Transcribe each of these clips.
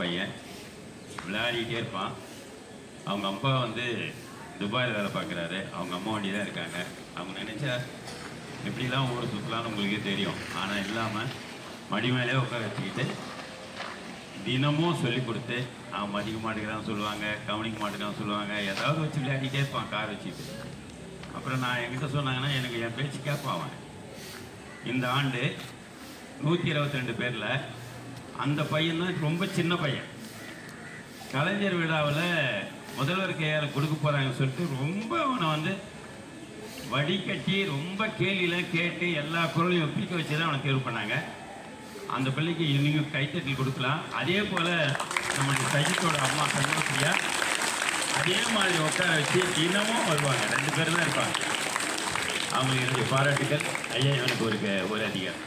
பையன். விளையாடிக்கிட்டே இருப்பான். அவங்க அப்பா வந்து துபாயில் வேலை பார்க்குறாரு. அவங்க அம்மா வண்டி தான் இருக்காங்க. அவங்க நினச்சா எப்படிலாம் ஊர் சுற்றுலான்னு உங்களுக்கே தெரியும். ஆனால் இல்லாமல் மடி மேலே உட்கார வச்சுக்கிட்டு தினமும் சொல்லி கொடுத்து அவன் மதிக்க மாட்டேங்கிறான்னு சொல்லுவாங்க கவனிக்க மாட்டேங்கிறான்னு சொல்லுவாங்க. ஏதாவது வச்சு விளையாடிட்டே இருப்பான் கார் வச்சுட்டு அப்புறம் நான் என்கிட்ட சொன்னாங்கன்னா எனக்கு என் பேச்சு கேட்பான் அவன். இந்த ஆண்டு நூற்றி இருபத்தி ரெண்டு பேரில் அந்த பையன் தான் ரொம்ப சின்ன பையன். கலைஞர் விழாவில் முதல்வர் கையால் கொடுக்க போகிறாங்கன்னு சொல்லிட்டு ரொம்ப அவனை வந்து வடிகட்டி ரொம்ப கேள்வியெலாம் கேட்டு எல்லா குரலையும் ஒப்பிக்க வச்சு தான் அவனை தேர்வு பண்ணாங்க. அந்த பிள்ளைக்கு இன்னைக்கும் கைத்தட்டல் கொடுக்கலாம். அதே போல் நம்மளுடைய சஜித்தோட அம்மா சண்முகப்பிரியா அதே மாதிரி உட்கார வச்சு தினமும் வருவாங்க. ரெண்டு பேரும் தான் இருப்பாங்க. அவங்களுக்கு பாராட்டுக்கள். பாராட்டுகள் ஐயா எனக்கு ஒரு ஒரு அதிகாரம்.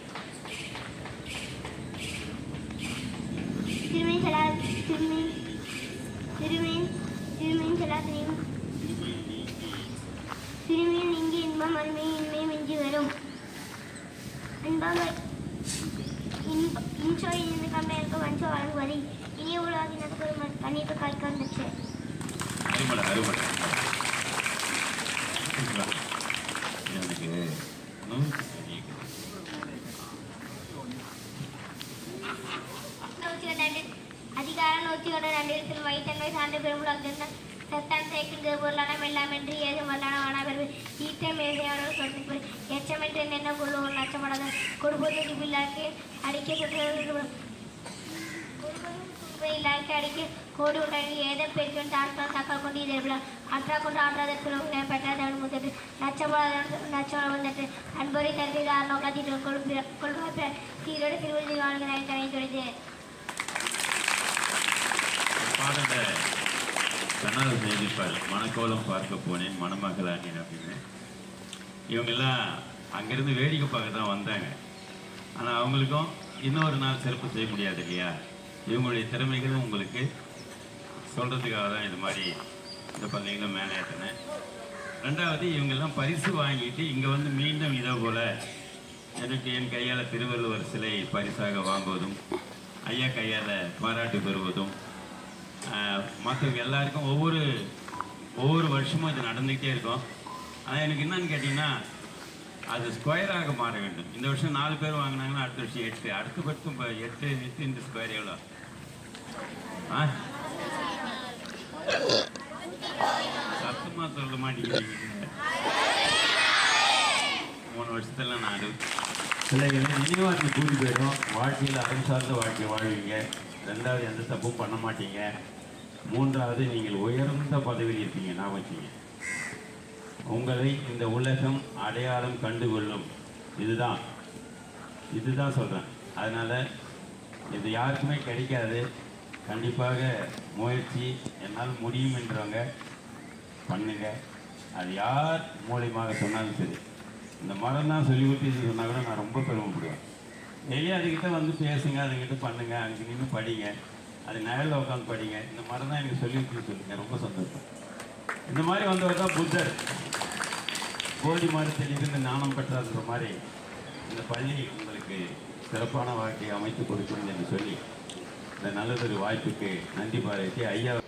திருமீன் திருமீன் திருமீன் சலா திருமீன் இங்கு இன்பம் அருமை இன்மை மிஞ்சி வரும். அன்பாக இன்சோ இருந்து கம்பெனிக்கு வஞ்சோ வழங்குவதை இனிய உலகினருக்கு ஒரு ம- கண்ணீர் காய்க்க வந்துச்சு அருமலை அருமலை எனக்கு நூற்றி நூற்றிகள் ரெண்டு அதிகாரம் நூற்றியோட ரெண்டு வைத்தன்மை சார்ந்த பெருமுழக்க சத்தான் சேர்க்கின்ற பொருளான மெல்லாம் என்று ஏது மல்லான ஆனா பெரு ஈட்ட மேதையாளர் சொல்லி எச்சமென்று என்ன கொள்ளுவோம் நச்சமடாத கொடுப்பதற்கு பிள்ளாக்கு அடிக்கப்பட்டு இல்லாக்கி அடிக்க கோடி உண்டாகி ஏதோ பெருக்கும் தாழ்த்தான் தக்கல் கொண்டு இதில் அற்றா கொண்டு ஆற்றாதற்கு பெற்றாத முதட்டு லட்சப்படாத லட்சம் வந்துட்டு அன்பரை தருகை தாரணம் கத்திட்டு கொள்கிற சீரோடு கரை தொழிது கண்ணால் செய்திருப்பார் மணக்கோலம் பார்க்க போனேன் மணமகளானேன் அப்படின்னு இவங்கெல்லாம் அங்கேருந்து வேடிக்கை பார்க்க தான் வந்தாங்க. ஆனால் அவங்களுக்கும் இன்னொரு நாள் சிறப்பு செய்ய முடியாது இல்லையா? இவங்களுடைய திறமைகளும் உங்களுக்கு சொல்கிறதுக்காக தான் இது மாதிரி இந்த பள்ளிகளும் மேலே ஏற்றினேன் ரெண்டாவது இவங்கெல்லாம் பரிசு வாங்கிட்டு இங்கே வந்து மீண்டும் இதை போல் எனக்கு என் கையால் திருவள்ளுவர் சிலை பரிசாக வாங்குவதும் ஐயா கையால் பாராட்டு பெறுவதும் மக்கள் எல்லாருக்கும் ஒவ்வொரு ஒவ்வொரு வருஷமும் இது நடந்துக்கிட்டே இருக்கும். ஆனால் எனக்கு என்னன்னு கேட்டிங்கன்னா அது ஸ்கொயராக மாற வேண்டும். இந்த வருஷம் நாலு பேர் வாங்கினாங்கன்னா அடுத்த வருஷம் எட்டு. அடுத்த வருஷம் இப்போ எட்டு எட்டு இந்த ஸ்கொயர் எவ்வளோ? ஆ? சத்தமாக சொல்ல மாட்டேங்கிறீங்க. மூணு வருஷத்துல நான் அது பிள்ளைகளை நினைவாக்கி கூட்டி போயிடும் வாழ்க்கையில் அறம் சார்ந்த வாழ்க்கை வாழ்வீங்க. ரெண்டாவது எந்த தப்பும் பண்ண மாட்டீங்க. மூன்றாவது நீங்கள் உயர்ந்த பதவியில் இருப்பீங்க நான் உங்களை இந்த உலகம் அடையாளம் கண்டுகொள்ளும். இதுதான். இதுதான் சொல்கிறேன் அதனால் இது யாருக்குமே கிடைக்காது. கண்டிப்பாக முயற்சி என்னால் முடியும் என்றவங்க பண்ணுங்க. அது யார் மூலியமாக சொன்னாலும் சரி. இந்த மரம் தான் சொல்லி கொடுத்து சொன்னால் கூட நான் ரொம்ப பெருமைப்படுவேன். டெய்லி அதுக்கிட்ட வந்து பேசுங்க அதுக்கிட்ட பண்ணுங்க அங்கே நின்று படிங்க அது நிழலில் உட்காந்து படிங்க. இந்த மரம் தான் எனக்கு சொல்லி கொடுத்து சொல்லுங்க ரொம்ப சந்தோஷம். இந்த மாதிரி வந்தவர் தான் புத்தர். கோடி மரத்தில் இருந்து ஞானம் பெற்றார்ன்ற மாதிரி இந்த பள்ளி உங்களுக்கு சிறப்பான வாழ்க்கையை அமைத்து கொடுக்கணும் என்று சொல்லி இந்த நல்லதொரு வாய்ப்புக்கு நன்றி பாராட்டி ஐயா